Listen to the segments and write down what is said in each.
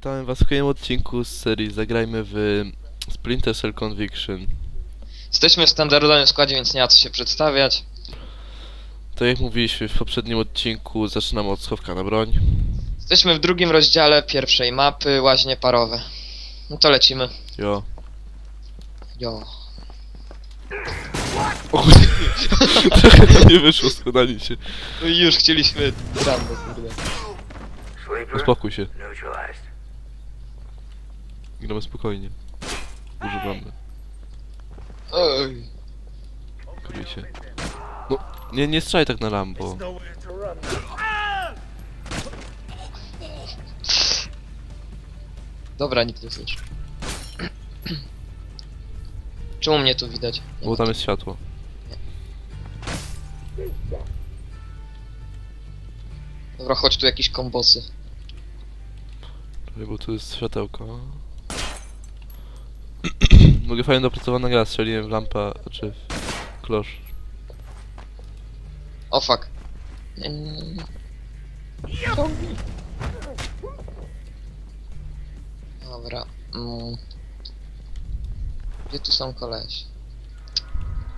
Witamy was w kolejnym odcinku z serii Zagrajmy w Splinter Cell Conviction. Jesteśmy w standardowym składzie, więc nie ma co się przedstawiać. Tak jak mówiliśmy w poprzednim odcinku, zaczynamy od schowka na broń. Jesteśmy w drugim rozdziale pierwszej mapy, łaźnie parowe. No to lecimy. Jo. Jo. O kurde. Trochę nie wyszło schodanie się. No i już chcieliśmy Rambo, kurde. Uspokój się. neutralized. Gramy spokojnie. Używamy. Oj. Kryj się. No, nie, nie strzelaj tak na Lambo. Dobra, nikt nie słyszy. Czemu mnie tu widać? Nie Bo ma. tam jest światło. Dobra, chodź tu jakieś kombosy. Czekaj, Bo tu jest światełko. Mogę fajnie dopracowana gra, strzeliłem w lampę, czy w klosz. O fuck. Ciągnij. Dobra. Mm. Gdzie tu są koleś?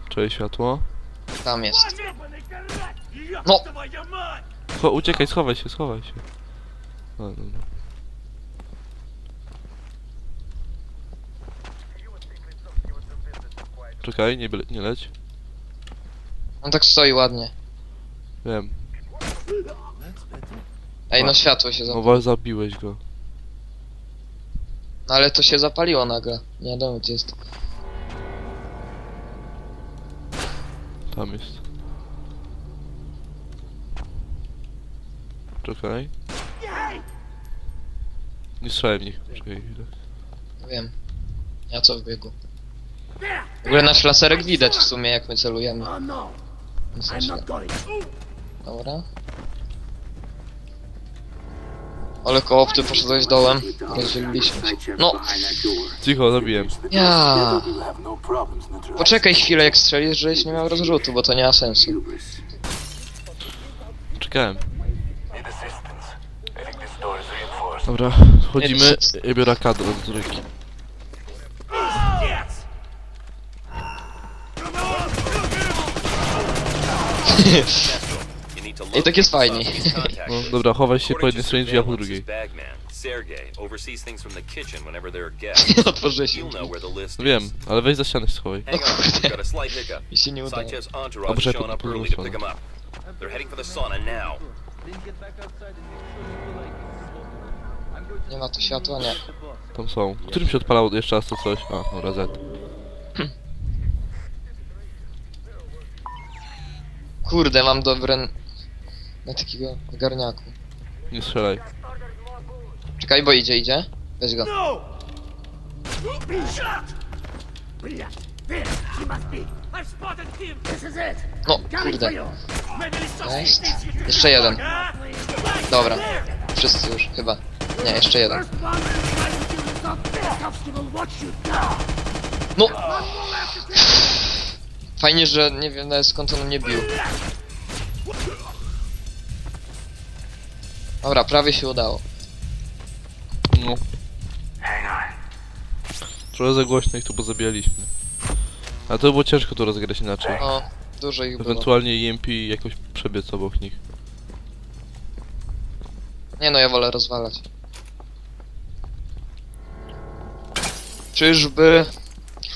Cześć światło. Tam jest. No! Cho uciekaj, schowaj się, schowaj się. A, dobra. Czekaj, nie, byle- nie leć. On tak stoi ładnie. Wiem. Ej, no światło się zapaliło. Mowa zabiłeś go. No ale to się zapaliło nagle. Nie wiadomo gdzie jest. Tam jest. Czekaj. Nie strzelaj w nich. Czekaj chwilę. Wiem. Ja co w biegu. W ogóle nasz laserek widać w sumie jak my celujemy. Oh no, nieźle. not going. Dobra. Ale koopty poszedłeś dołem. Rozdzieliliśmy się. No, Cicho, zabiłem. ja. Poczekaj chwilę jak strzelisz, żebyś nie miał rozrzutu, bo to nie ma sensu. Czekałem. Dobra, wchodzimy. Ja biorę kadr od ręki. I tak jest fajniej. No, dobra, chowaj się po jednej stronie drzwi, a po drugiej. Otworzę się. No wiem, ale weź za ścianę się schowaj. Slight hiccup. Mi się nie udało. Early this to. Nie ma tu światła? Nie. Tam są. Którym się odpalało jeszcze raz to coś? A, dobra, Z. Kurde, mam dobre... Na takiego garniaku. Nie strzelaj. Czekaj, bo idzie, idzie. Weź go. No! No, kurde. Jest. Jeszcze jeden. Dobra. Wszyscy już, chyba. Nie, jeszcze jeden. No! Fajnie, że nie wiem nawet skąd on mnie bił. Dobra, prawie się udało. No. Trochę za głośno ich tu pozabijaliśmy. A to było ciężko to rozegrać inaczej. No, dużo ich było. Ewentualnie EMP jakoś przebiec obok nich. Nie no, ja wolę rozwalać. Czyżby...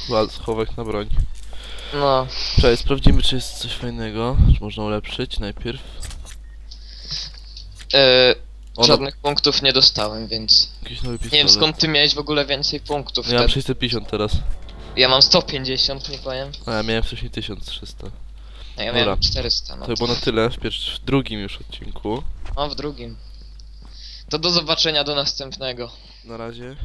Chyba schowek na broń. No, Czekaj, sprawdzimy czy jest coś fajnego. Czy można ulepszyć najpierw. no, żadnych punktów nie dostałem, więc... jakiś nowy pistolet. Nie wiem skąd ty miałeś w ogóle więcej punktów Ja mam wtedy. 650 teraz. Ja mam 150, nie powiem. A ja miałem wcześniej 1300. A ja Dobra. miałem 400, no To było na tyle w, pierwszym, w drugim już odcinku. No, w drugim. To do zobaczenia do następnego. Na razie.